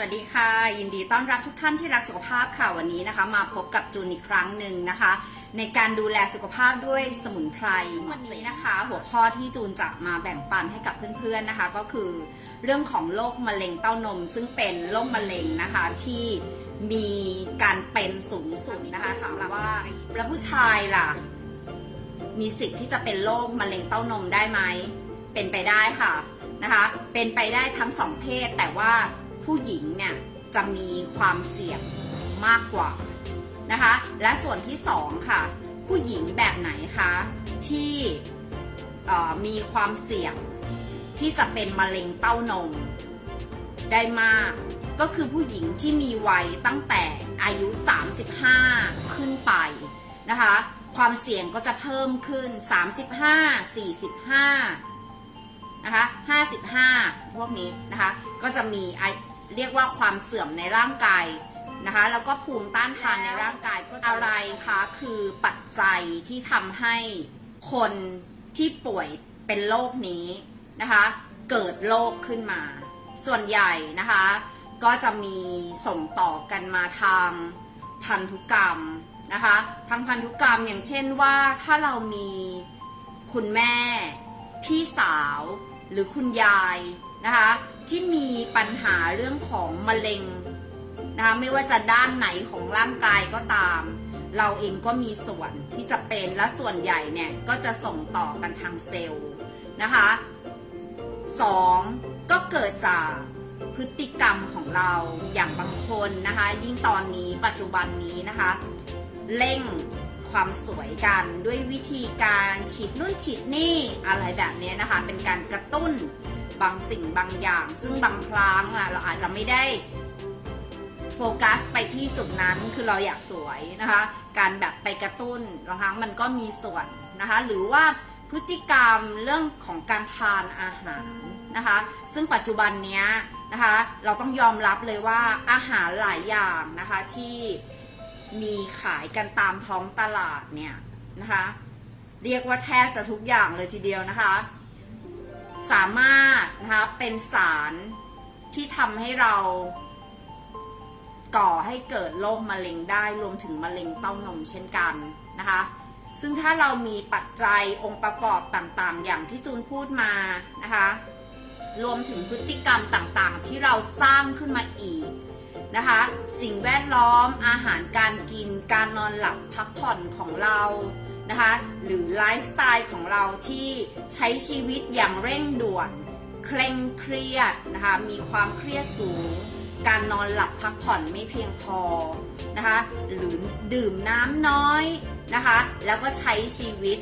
วัสดีค่ะ ยินดีต้อนรับทุกท่านที่รักสุขภาพค่ะวันนี้นะคะ มาพบกับจูนอีกครั้งหนึ่งนะคะ ในการดูแลสุขภาพด้วยสมุนไพรวันนี้นะคะ หัวข้อที่จูนจะมาแบ่งปันให้กับเพื่อนๆนะคะ ก็คือเรื่องของโรคมะเร็งเต้านม ซึ่งเป็นโรคมะเร็งนะคะที่มีการเป็นสูงสุดนะคะสำหรับว่าแล้วผู้ชายล่ะ มีสิทธิ์ที่จะเป็นโรคมะเร็งเต้านมได้ไหมเป็นไปได้ค่ะนะคะ เป็นไปได้ทั้งสองเพศแต่ว่า ผู้หญิงเนี่ยจะมีความเสี่ยงมากกว่านะคะ และส่วนที่สองค่ะ ผู้หญิงแบบไหนคะที่มีความเสี่ยงที่จะเป็นมะเร็งเต้านมได้มากก็คือผู้หญิงที่มีวัยตั้งแต่อายุ 35 ขึ้นไปนะคะ ความเสี่ยงก็จะเพิ่มขึ้น 35 45 นะคะ 55 พวกนี้นะคะ ก็จะมีไอ เรียกว่าความเสื่อมในร่างกายนะคะ แล้วก็ภูมิต้านทานในร่างกายก็อะไรคะคือปัจจัยที่ทำให้คนที่ป่วยเป็นโรคนี้นะคะ เกิดโรคขึ้นมา ส่วนใหญ่นะคะ ก็จะมีส่งต่อกันมาทางพันธุกรรมนะคะทางพันธุกรรมอย่างเช่นว่าถ้าเรามีคุณแม่ พี่สาวหรือคุณยายนะคะ ที่มีปัญหาเรื่องของมะเร็งนะคะไม่ว่าจะด้านไหนของร่างกายก็ตาม เราเองก็มีส่วนที่จะเป็นและส่วนใหญ่เนี่ยก็จะส่งต่อกันทางเซลล์นะคะสองก็เกิดจากพฤติกรรมของเราอย่างบางคนนะคะ ยิ่งตอนนี้ปัจจุบันนี้นะคะเร่งความสวยกันด้วยวิธีการฉีดนู่นฉีดนี่อะไรแบบนี้นะคะ เป็นการกระตุ้น บางสิ่งบางอย่าง ซึ่งบางครั้งอะเราอาจจะไม่ได้โฟกัสไปที่จุดนั้นคือเราอยากสวยนะคะ การแบบไปกระตุ้นบางครั้งมันก็มีส่วนนะคะ หรือว่าพฤติกรรมเรื่องของการทานอาหารนะคะ ซึ่งปัจจุบันเนี้ยนะคะ เราต้องยอมรับเลยว่าอาหารหลายอย่างนะคะที่มีขายกันตามท้องตลาดเนี่ยนะคะ เรียกว่าแทบจะทุกอย่างเลยทีเดียวนะคะ สามารถนะคะเป็นสารที่ทำให้เราก่อให้เกิดโรคมะเร็งได้รวมถึงมะเร็งเต้านมเช่นกันนะคะ ซึ่งถ้าเรามีปัจจัยองค์ประกอบต่างๆ อย่างที่จูนพูดมานะคะ รวมถึงพฤติกรรมต่างๆ ที่เราสร้างขึ้นมาอีกนะคะ สิ่งแวดล้อมอาหารการกินการนอนหลับพักผ่อนของเรา นะคะ หรือไลฟ์สไตล์ของเราที่ใช้ชีวิตอย่างเร่งด่วน เคร่งเครียดนะคะ มีความเครียดสูง การนอนหลับพักผ่อนไม่เพียงพอนะคะ หรือดื่มน้ำน้อยนะคะ แล้วก็ใช้ชีวิต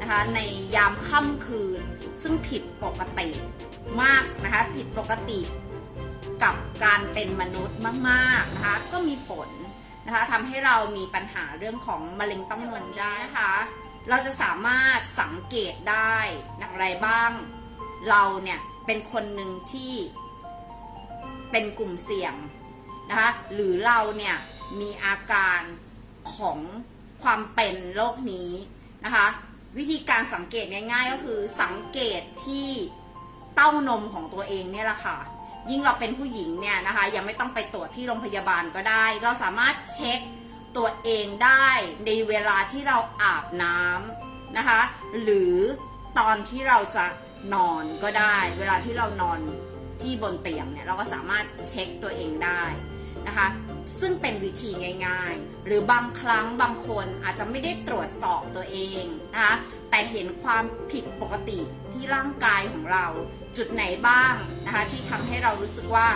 นะคะในยามค่ำคืน ซึ่งผิดปกติมากนะคะ ผิดปกติกับการเป็นมนุษย์มาก ๆ นะคะ ก็มีผล นะคะทำให้เรามีปัญหาเรื่องของมะเร็งต้านมได้นะคะ เราจะสามารถสังเกตได้อะไรบ้าง เราเนี่ยเป็นคนหนึ่งที่เป็นกลุ่มเสี่ยงนะคะ หรือเราเนี่ยมีอาการของความเป็นโรคนี้นะคะ วิธีการสังเกตง่ายๆก็คือสังเกตที่เต้านมของตัวเองเนี่ยแหละค่ะ ยิ่งเราเป็นผู้หญิงเนี่ยนะคะ ยังไม่ต้องไปตรวจที่โรงพยาบาลก็ได้ เราสามารถเช็คตัวเองได้ในเวลาที่เราอาบน้ำนะคะ หรือตอนที่เราจะนอนก็ได้ เวลาที่เรานอนที่บนเตียงเนี่ยเราก็สามารถเช็คตัวเองได้นะคะ ซึ่งเป็นวิธีง่าย ๆ หรือบางครั้งบางคนอาจจะไม่ได้ตรวจสอบตัวเองนะคะแต่เห็นความผิดปกติที่ร่างกายของเรา จุดไหนบ้างนะคะที่ทำให้เรารู้สึกว่า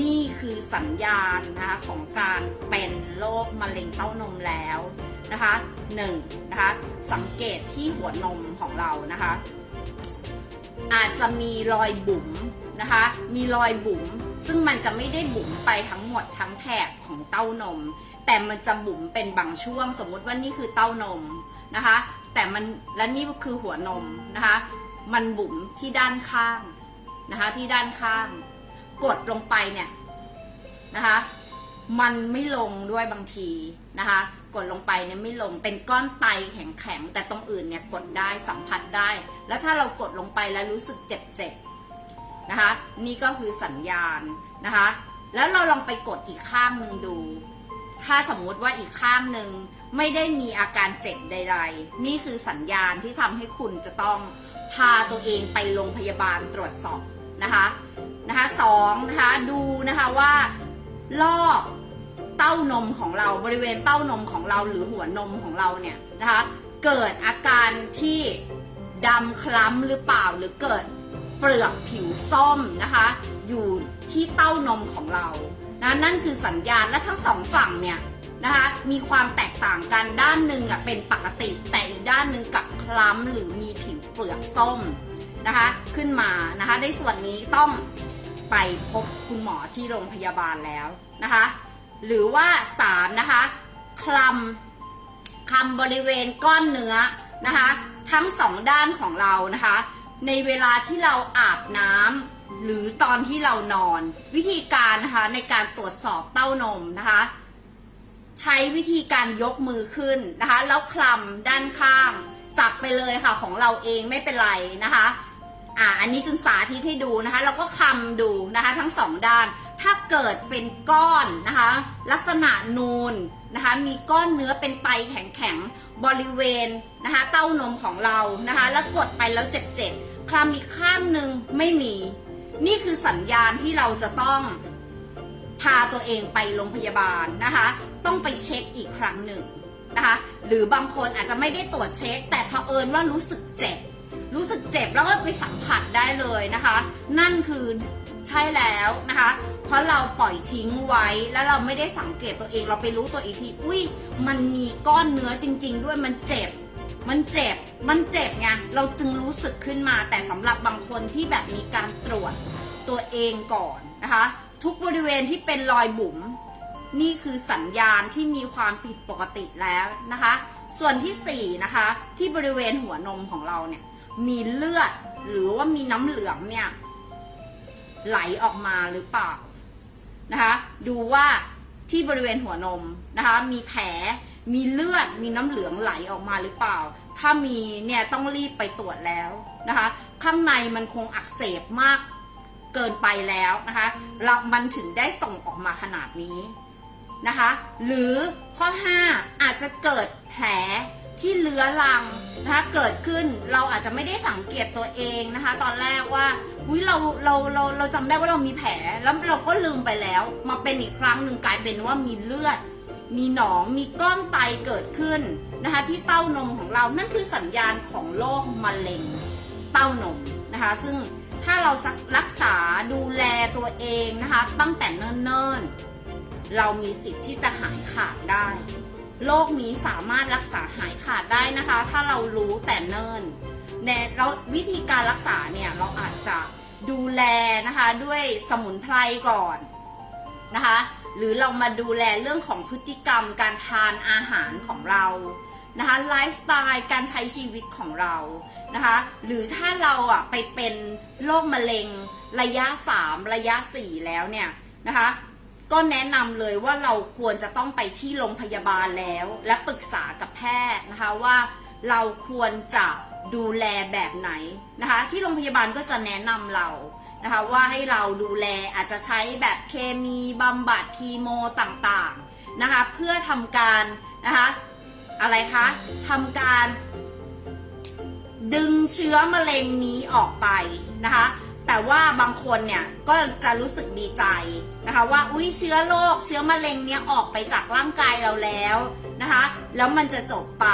นี่คือสัญญาณนะคะของการเป็นโรคมะเร็งเต้านมแล้วนะคะหนึ่งนะคะสังเกตที่หัวนมของเรานะคะ อาจจะมีรอยบุ๋มนะคะ มีรอยบุ๋ม ซึ่งมันจะไม่ได้บุ๋มไปทั้งหมดทั้งแถบของเต้านม แต่มันจะบุ๋มเป็นบางช่วง สมมุติว่านี่คือเต้านมนะคะ แต่มันและนี่คือหัวนมนะคะ มันบุ๋มที่ด้านข้างนะคะที่ด้านข้าง กดลงไปเนี่ยนะคะมันไม่ลงด้วยบางทีนะคะ กดลงไปเนี่ยไม่ลงเป็นก้อนไตแข็งๆแต่ตรงอื่นเนี่ยกดได้สัมผัสได้ แล้วถ้าเรากดลงไปแล้วรู้สึกเจ็บๆ นะคะ นี่ก็คือสัญญาณนะคะ แล้วเราลองไปกดอีกข้างหนึ่งดู ถ้าสมมุติว่าอีกข้างหนึ่งไม่ได้มีอาการเจ็บใด ๆ นี่คือสัญญาณที่ทำให้คุณจะต้องพาตัวเองไปโรงพยาบาลตรวจสอบนะคะนะคะสองนะคะดูนะคะว่าลอกเต้านมของเราบริเวณเต้านมของเราหรือหัวนมของเราเนี่ยนะคะเกิดอาการที่ดำคล้ำหรือเปล่าหรือเกิด เปลือกผิวส้มนะคะ อยู่ที่เต้านมของเรานะนั่นคือสัญญาณและทั้งสองฝั่งเนี่ยนะคะมีความแตกต่างกันด้านหนึ่งอะเป็นปกติ แต่อีกด้านหนึ่งกับคล้ำหรือมีผิวเปลือกส้มนะคะขึ้นมานะคะในส่วนนี้ต้องไปพบคุณหมอที่โรงพยาบาลแล้วนะคะหรือว่าสามนะคะคลำคลำบริเวณก้อนเนื้อนะคะทั้งสองด้านของเรานะคะ ในเวลาที่เราอาบน้ำหรือตอนที่เรานอน วิธีการนะคะในการตรวจสอบเต้านมนะคะ ใช้วิธีการยกมือขึ้นนะคะ แล้วคลำด้านข้างจับไปเลยค่ะของเราเองไม่เป็นไรนะคะอ่าอันนี้จุนสาธิตให้ดูนะคะแล้วก็คำดูนะคะ ทั้งสองด้าน ถ้าเกิดเป็นก้อนนะคะ ลักษณะนูนนะคะ มีก้อนเนื้อเป็นไตแข็งๆบริเวณนะคะ เต้านมของเรานะคะ แล้วกดไปแล้วเจ็บๆ คลำอีกข้างหนึ่งไม่มี นี่คือสัญญาณที่เราจะต้องพาตัวเองไปโรงพยาบาลนะคะ ต้องไปเช็คอีกครั้งหนึ่งนะคะ หรือบางคนอาจจะไม่ได้ตรวจเช็ค แต่เผอิญว่ารู้สึกเจ็บ รู้สึกเจ็บแล้วก็ไปสัมผัสได้เลยนะคะ นั่นคือใช่แล้วนะคะ เพราะเราปล่อยทิ้งไว้แล้วเราไม่ได้สังเกตตัวเองเราไปรู้ตัวอีกที อุ้ยมันมีก้อนเนื้อจริง ๆ ด้วยมันเจ็บ มันเจ็บ มันเจ็บไงเราจึงรู้สึกขึ้นมา แต่สำหรับบางคนที่แบบมีการตรวจตัวเองก่อนนะคะ ทุกบริเวณที่เป็นรอยบุ๋มนี่คือสัญญาณที่มีความผิดปกติแล้วนะคะ ส่วนที่สี่นะคะ ที่บริเวณหัวนมของเราเนี่ย มีเลือดหรือว่ามีน้ำเหลืองเนี่ย ไหลออกมาหรือเปล่านะคะ ดูว่าที่บริเวณหัวนมนะคะ มีแผลมีเลือดมีน้ำเหลืองไหลออกมาหรือเปล่า ถ้ามีเนี่ยต้องรีบไปตรวจแล้วนะคะ ข้างในมันคงอักเสบมากเกินไปแล้วนะคะเรามันถึงได้ส่งออกมาขนาดนี้นะคะ หรือข้อ 5 อาจจะเกิดแผลที่เลื้อรังนะคะเกิดขึ้นเราอาจจะไม่ได้สังเกตตัวเองนะคะ ตอนแรกว่าอุ้ยเราเราเราเราจำได้ว่าเรามีแผลแล้วเราก็ลืมไปแล้ว มาเป็นอีกครั้งหนึ่งกลายเป็นว่ามีเลือด มีหนองมีก้อนไตเกิดขึ้นนะคะที่เต้านมของเรานั่นคือสัญญาณของโรคมะเร็งเต้านมนะคะซึ่งถ้าเรารักษาดูแลตัวเองนะคะตั้งแต่เนิ่นๆ เรามีสิทธิ์ที่จะหายขาดได้โรคนี้สามารถรักษาหายขาดได้นะคะ ถ้าเรารู้แต่เนิ่นแน่แล้ววิธีการรักษาเนี่ยเราอาจจะดูแลนะคะด้วยสมุนไพรก่อนนะคะ หรือเรามาดูแลเรื่องของพฤติกรรม การทานอาหารของเรานะคะไลฟ์สไตล์การใช้ชีวิตของเรานะคะหรือถ้าเราอะไปเป็นโรคมะเร็งระยะ 3 ระยะ 4 แล้วเนี่ยนะคะก็แนะนำเลยว่าเราควรจะต้องไปที่โรงพยาบาลแล้ว และปรึกษากับแพทย์นะคะว่าเราควรจะดูแลแบบไหนนะคะที่โรงพยาบาลก็จะแนะนำเรา นะคะว่าให้เราดูแลอาจจะใช้แบบเคมีบำบัดคีโมต่างๆนะคะเพื่อทำการนะคะอะไรคะทำการดึงเชื้อมะเร็งนี้ออกไปนะคะแต่ว่าบางคนเนี่ยก็จะรู้สึกดีใจนะคะว่าอุ้ยเชื้อโรคเชื้อมะเร็งเนี่ยออกไปจากร่างกายเราแล้วนะคะแล้วมันจะจบไป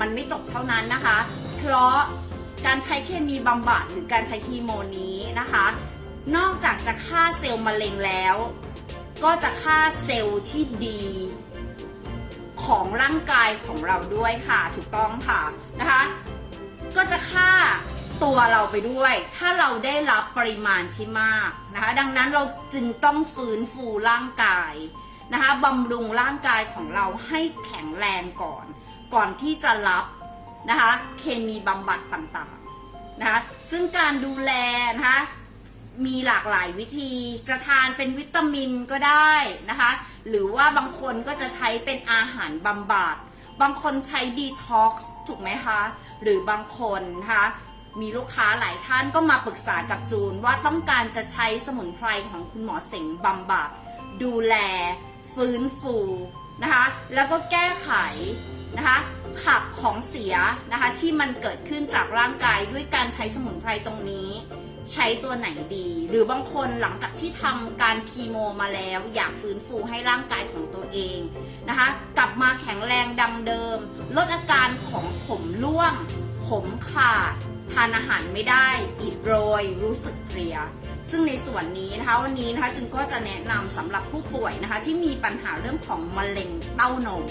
มันไม่จบเท่านั้นนะคะ เพราะการใช้เคมีบำบัดหรือการใช้คีโมนี้นะคะ นอกจากจะฆ่าเซลล์มะเร็งแล้ว ก็จะฆ่าเซลล์ที่ดี ของร่างกายของเราด้วยค่ะถูกต้องค่ะนะคะ ก็จะฆ่าตัวเราไปด้วย ถ้าเราได้รับปริมาณที่มากนะคะ ดังนั้นเราจึงต้องฟื้นฟูร่างกายนะคะบำรุงร่างกายของเราให้แข็งแรงก่อน ก่อนที่จะรับนะคะเคมีบำบัดต่างๆนะคะซึ่งการดูแลนะคะ มีหลากหลายวิธีจะทานเป็นวิตามินก็ได้นะคะ หรือว่าบางคนก็จะใช้เป็นอาหารบำบัดบางคนใช้ดีท็อกซ์ถูกไหมคะ หรือบางคนนะคะมีลูกค้าหลายท่านก็มาปรึกษากับจูนว่าต้องการจะใช้สมุนไพรของคุณหมอเสงบำบัดดูแล ฟื้นฟูนะคะ แล้วก็แก้ไขนะคะขับของเสียนะคะที่มันเกิดขึ้นจากร่างกายด้วยการใช้สมุนไพรตรงนี้ ใช้ตัวไหนดี หรือบางคนหลังจากที่ทำการคีโมมาแล้ว อยากฟื้นฟูให้ร่างกายของตัวเองนะคะ กลับมาแข็งแรงดังเดิม ลดอาการของผมร่วง ผมขาด ทานอาหารไม่ได้อิดโรย รู้สึกเพลีย ซึ่งในส่วนนี้นะคะวันนี้นะคะจึงก็จะแนะนำสำหรับผู้ป่วยนะคะ ที่มีปัญหาเรื่องของมะเร็งเต้านม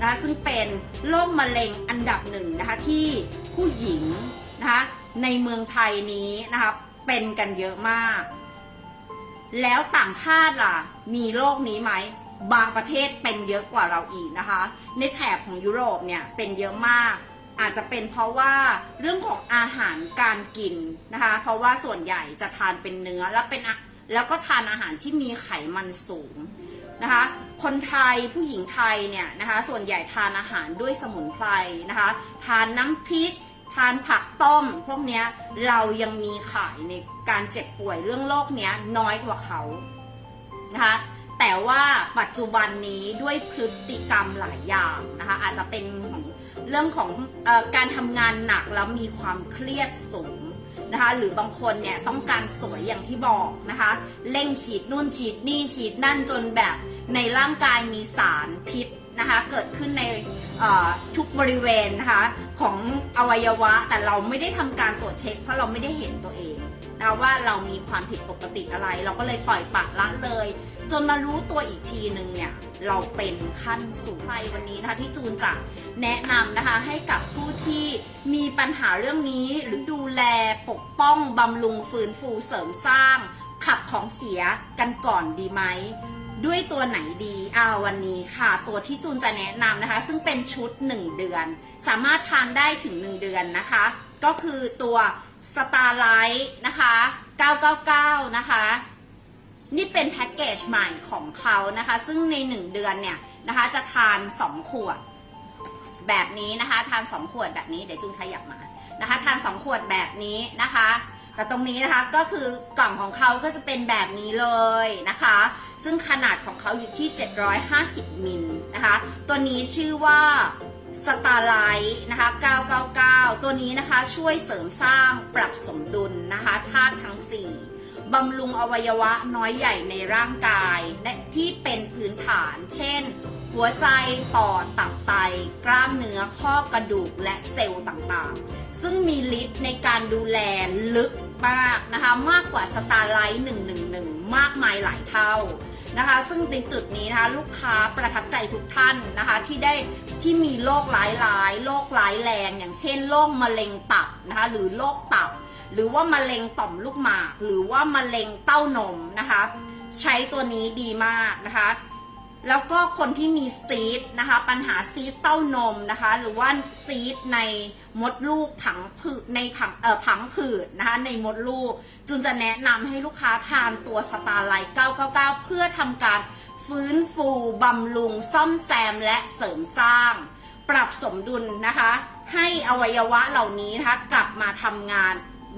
นะคะซึ่งเป็นโรคมะเร็งอันดับหนึ่งนะคะที่ผู้หญิงนะคะในเมืองไทยนี้นะคะ เป็นกันเยอะมาก แล้วต่างชาติล่ะ มีโรคนี้ไหม บางประเทศเป็นเยอะกว่าเราอีกนะคะ ในแถบของยุโรปเนี่ยเป็นเยอะมาก อาจจะเป็นเพราะว่าเรื่องของอาหารการกินนะคะ เพราะว่าส่วนใหญ่จะทานเป็นเนื้อแล้วเป็นอะแล้วก็ทานอาหารที่มีไขมันสูงนะคะ คนไทยผู้หญิงไทยเนี่ยนะคะ ส่วนใหญ่ทานอาหารด้วยสมุนไพรนะคะ ทานน้ำพริก ทานผักต้ม พวกเนี้ยเรายังมีขายในการเจ็บป่วยเรื่องโรคเนี้ยน้อยกว่าเขานะคะแต่ว่าปัจจุบันนี้ด้วยพฤติกรรมหลายอย่างนะคะอาจจะเป็นของเรื่องของออการทำงานหนักแล้วมีความเครียดสูงนะคะหรือบางคนเนี่ยต้องการสวยอย่างที่บอกนะคะเร่งฉีดนู่นฉีดนี่ฉีดนั่นจนแบบในร่างกายมีสารพิษนะคะเกิดขึ้นในทุกบริเวณนะคะ ของอวัยวะ แต่เราไม่ได้ทำการตรวจเช็ค เพราะเราไม่ได้เห็นตัวเองนะว่าเรามีความผิดปกติอะไร เราก็เลยปล่อยปละละเลย จนมารู้ตัวอีกทีหนึ่งเนี่ยเราเป็นขั้นสูงไพวันนี้นะคะที่จูนจะแนะนำนะคะให้กับผู้ที่มีปัญหาเรื่องนี้หรือดูแลปกป้องบำรุงฟื้นฟูเสริมสร้างขับของเสียกันก่อนดีไหม ด้วยตัวไหนดีอ่าวันนี้ค่ะ ตัวที่จูนจะแนะนำนะคะ ซึ่งเป็นชุด 1 เดือน สามารถทานได้ถึง 1 เดือนนะคะ ก็คือตัวสตาร์ไลท์นะคะ 999 นะคะ นี่เป็นแพ็กเกจใหม่ของเขานะคะ ซึ่งใน 1 เดือนเนี่ยนะคะ จะทาน 2 ขวด แบบนี้นะคะ ทาน 2 ขวดแบบนี้ เดี๋ยวจูนขยับมานะคะ ทาน 2 ขวดแบบนี้นะคะ แต่ตรงนี้นะคะ ก็คือกล่องของเขาก็จะเป็นแบบนี้เลยนะคะ ซึ่งขนาดของเขาอยู่ที่ 750 มิลนะคะ ตัวนี้ชื่อว่าสตาร์ไลท์นะคะ 999 ตัวนี้นะคะช่วยเสริมสร้างปรับสมดุลนะคะธาตุทั้ง 4บำรุงอวัยวะน้อยใหญ่ในร่างกายและที่เป็นพื้นฐาน เช่น หัวใจ ปอด ตับไต กล้ามเนื้อ ข้อกระดูก และเซลล์ต่างๆ ซึ่งมีฤทธิ์ในการดูแลลึกมากนะคะ มากกว่าสตาร์ไลท์111 มากมายหลายเท่า นะคะ ซึ่งในจุดนี้นะคะลูกค้าประทับใจทุกท่านนะคะ ที่ได้ที่มีโรคร้ายๆโรคร้ายแรง อย่างเช่นโรคมะเร็งตับนะคะหรือโรคตับ หรือว่ามะเร็งต่อมลูกหมาก หรือว่ามะเร็งเต้านมนะคะ ใช้ตัวนี้ดีมากนะคะ แล้วก็คนที่มีซีดนะคะ ปัญหาซีดเต้านมนะคะ หรือว่าซีดในมดลูกผังผืดในผังเอ่อผังผืดนะคะ ในมดลูกจุนจะแนะนำให้ลูกค้าทานตัวสตาร์ไลท์999 เพื่อทำการฟื้นฟูบำรุงซ่อมแซมและเสริมสร้าง ปรับสมดุลนะคะ ให้อวัยวะเหล่านี้นะคะกลับมาทำงาน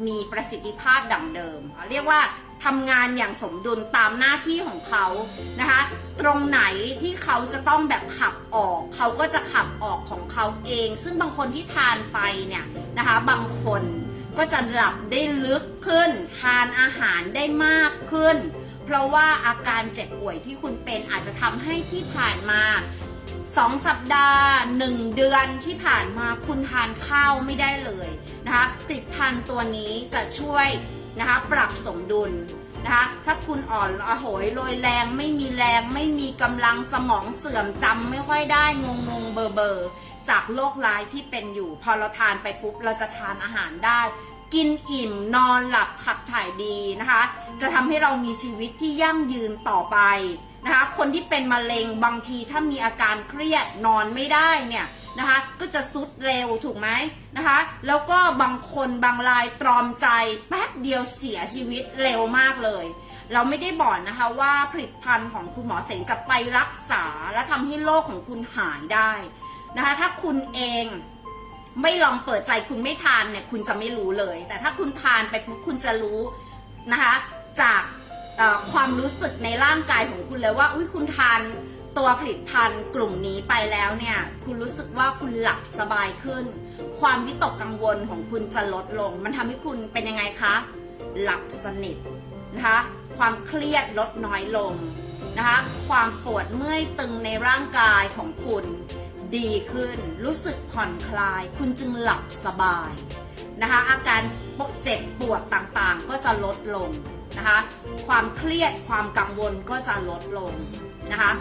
มีประสิทธิภาพดังเดิม เรียกว่า ทำงานอย่างสมดุลตามหน้าที่ของเขานะคะ ตรงไหนที่เขาจะต้องแบบขับออก เขาก็จะขับออกของเขาเอง ซึ่งบางคนที่ทานไปเนี่ยนะคะ บางคนก็จะหลับได้ลึกขึ้น ทานอาหารได้มากขึ้น เพราะว่าอาการเจ็บป่วยที่คุณเป็นอาจจะทำให้ที่ผ่านมาสองสัปดาห์หนึ่งเดือนที่ผ่านมาคุณทานข้าวไม่ได้เลยนะคะผลิตภัณฑ์ตัวนี้จะช่วย นะคะ ปรับสมดุลนะคะ ถ้าคุณอ่อนอโหยโรยแรงไม่มีแรงไม่มีกำลังสมองเสื่อมจำไม่ค่อยได้งงงเบอร์เบอร์จากโรคร้ายที่เป็นอยู่ พอเราทานไปปุ๊บเราจะทานอาหารได้ กินอิ่มนอนหลับขับถ่ายดีนะคะ จะทำให้เรามีชีวิตที่ยั่งยืนต่อไปนะคะ คนที่เป็นมะเร็งบางทีถ้ามีอาการเครียดนอนไม่ได้เนี่ย นะคะ ก็จะสุดเร็วถูกไหมนะคะ แล้วก็บางคนบางรายตรอมใจแป๊บเดียวเสียชีวิตเร็วมากเลย เราไม่ได้บอกนะคะว่าผลิตภัณฑ์ของคุณหมอเสงจะไปรักษาและทำให้โรคของคุณหายได้นะคะ ถ้าคุณเองไม่ลองเปิดใจคุณไม่ทานเนี่ยคุณจะไม่รู้เลย แต่ถ้าคุณทานไปปุ๊บคุณจะรู้นะคะ จากความความรู้สึกในร่างกายของคุณเลยว่าอุ้ยคุณทาน ตัวผลิตภัณฑ์กลุ่มนี้ไปแล้วเนี่ย คุณรู้สึกว่าคุณหลับสบายขึ้น ความวิตกกังวลของคุณจะลดลง มันทำให้คุณเป็นยังไงคะ หลับสนิทนะคะ ความเครียดลดน้อยลงนะคะ ความปวดเมื่อยตึงในร่างกายของคุณดีขึ้น รู้สึกผ่อนคลาย คุณจึงหลับสบายนะคะ อาการปวดเจ็บปวดต่างๆ ก็จะลดลงนะคะ ความเครียดความกังวลก็จะลดลงนะคะ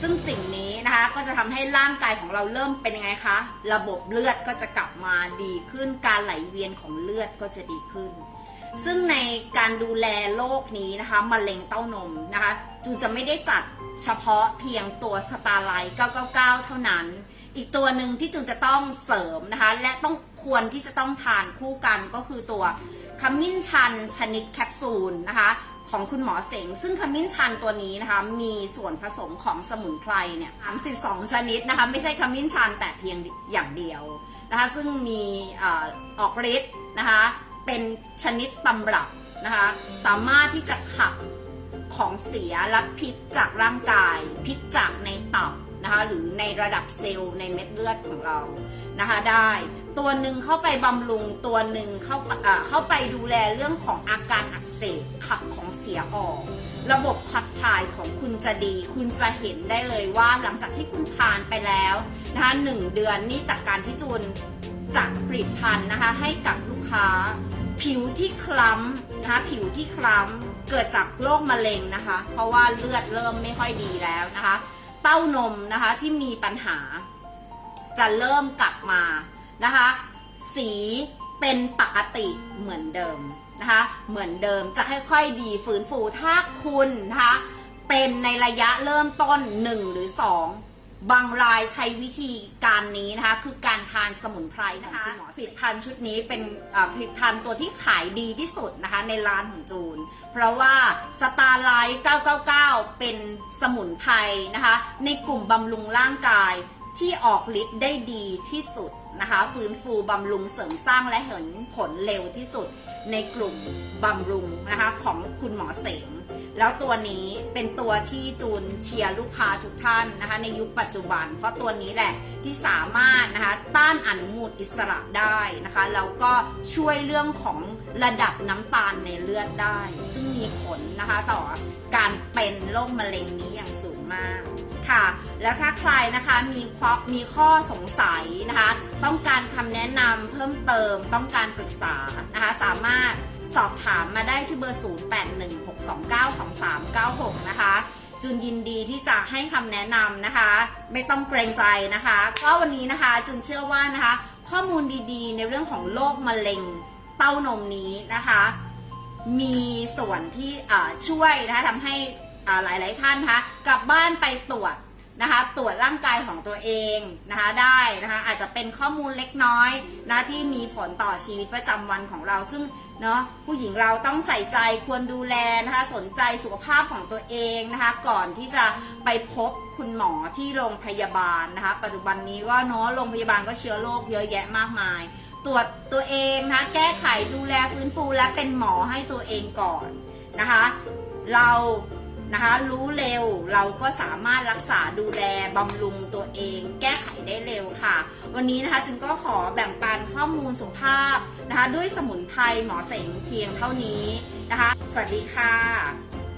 ซึ่งสิ่งนี้นะคะก็จะทำให้ร่างกายของเราเริ่มเป็นยังไงคะ ระบบเลือดก็จะกลับมาดีขึ้น การไหลเวียนของเลือดก็จะดีขึ้น ซึ่งในการดูแลโรคนี้นะคะมะเร็งเต้านมนะคะจูจะไม่ได้จัดเฉพาะเพียงตัวสตาร์ไลท์999 เท่านั้น อีกตัวหนึ่งที่จูจะต้องเสริมนะคะ และต้องควรที่จะต้องทานคู่กันก็คือตัวขมิ้นชันชนิดแคปซูลนะคะ ของคุณหมอเสง ซึ่งขมิ้นชันตัวนี้นะคะ มีส่วนผสมของสมุนไพรเนี่ย32 ชนิดนะคะ ไม่ใช่ขมิ้นชันแต่เพียงอย่างเดียวนะคะ ซึ่งมีออกฤทธิ์นะคะ เป็นชนิดตำรับนะคะ สามารถที่จะขับของเสียและพิษจากร่างกาย พิษจากในตับนะคะหรือในระดับเซลล์ในเม็ดเลือดของเรานะคะได้ตัวหนึ่งเข้าไปบำรุงตัวหนึ่งเข้าไปอ่าเข้าไปดูแลเรื่องของอาการอักเสบขับของ สียออก ระบบขับถ่ายของคุณจะดี คุณจะเห็นได้เลยว่าหลังจากที่คุณทานไปแล้วนะคะหนึ่งเดือนนี่จากการที่จูนจัดผลิตภัณฑ์นะคะให้กับลูกค้า ผิวที่คล้ำนะคะผิวที่คล้ำเกิดจากโรคมะเร็งนะคะ เพราะว่าเลือดเริ่มไม่ค่อยดีแล้วนะคะ เต้านมนะคะที่มีปัญหา จะเริ่มกลับมานะคะ สีเป็นปกติเหมือนเดิม นะคะเหมือนเดิมจะค่อยๆดีฟื้นฟูถ้าคุณนะคะเป็นในระยะเริ่มต้น 1 หรือ 2 บางรายใช้วิธีการนี้นะคะคือการทานสมุนไพรนะคะผลิตภัณฑ์ชุดนี้เป็นอ่าผลิตภัณฑ์ตัวที่ขายดีที่สุดนะคะในร้านของจูน เพราะว่าสตาร์ไลท์999 เป็นสมุนไพรนะคะในกลุ่มบำรุงร่างกาย ที่ออกฤทธิ์ได้ดีที่สุดนะคะ ฟื้นฟูบำรุงเสริมสร้างและเห็นผลเร็วที่สุดในกลุ่มบำรุงนะคะของคุณหมอเสงแล้วตัวนี้เป็นตัวที่จูนเชียร์ลูกค้าทุกท่านนะคะ ในยุคปัจจุบัน เพราะตัวนี้แหละที่สามารถนะคะต้านอนุมูลอิสระได้นะคะแล้วก็ช่วยเรื่องของระดับน้ำตาลในเลือดได้ ซึ่งมีผลนะคะต่อการเป็นโรคมะเร็งนี้อย่างสูงมาก ค่ะ แล้วถ้าใครนะคะมีข้อมีข้อสงสัยนะคะ ต้องการคำแนะนำเพิ่มเติมต้องการปรึกษานะคะ สามารถสอบถามมาได้ที่เบอร์ 0816292396 นะคะ จุนยินดีที่จะให้คำแนะนำนะคะ ไม่ต้องเกรงใจนะคะ ก็วันนี้นะคะจุนเชื่อว่านะคะ ข้อมูลดีๆ ในเรื่องของโรคมะเร็งเต้านมนี้นะคะ มีส่วนที่ช่วยนะคะทำให้ หลายๆท่านนะคะกลับบ้านไปตรวจนะคะตรวจร่างกายของตัวเองนะคะได้นะคะอาจจะเป็นข้อมูลเล็กน้อยนะที่มีผลต่อชีวิตประจำวันของเรา ซึ่งเนาะผู้หญิงเราต้องใส่ใจควรดูแลนะคะสนใจสุขภาพของตัวเองนะคะก่อนที่จะไปพบคุณหมอที่โรงพยาบาลนะคะปัจจุบันนี้ก็เนาะโรงพยาบาลก็เชื้อโรคเยอะแยะมากมาย ตรวจตัวเองนะคะแก้ไขดูแลฟื้นฟูและเป็นหมอให้ตัวเองก่อนนะคะ เรา นะคะ รู้เร็วเราก็สามารถรักษาดูแลบำรุงตัวเอง แก้ไขได้เร็วค่ะ วันนี้นะคะจึงก็ขอแบ่งปันข้อมูลสุขภาพนะคะ ด้วยสมุนไพรหมอเสงเพียงเท่านี้นะคะ สวัสดีค่ะ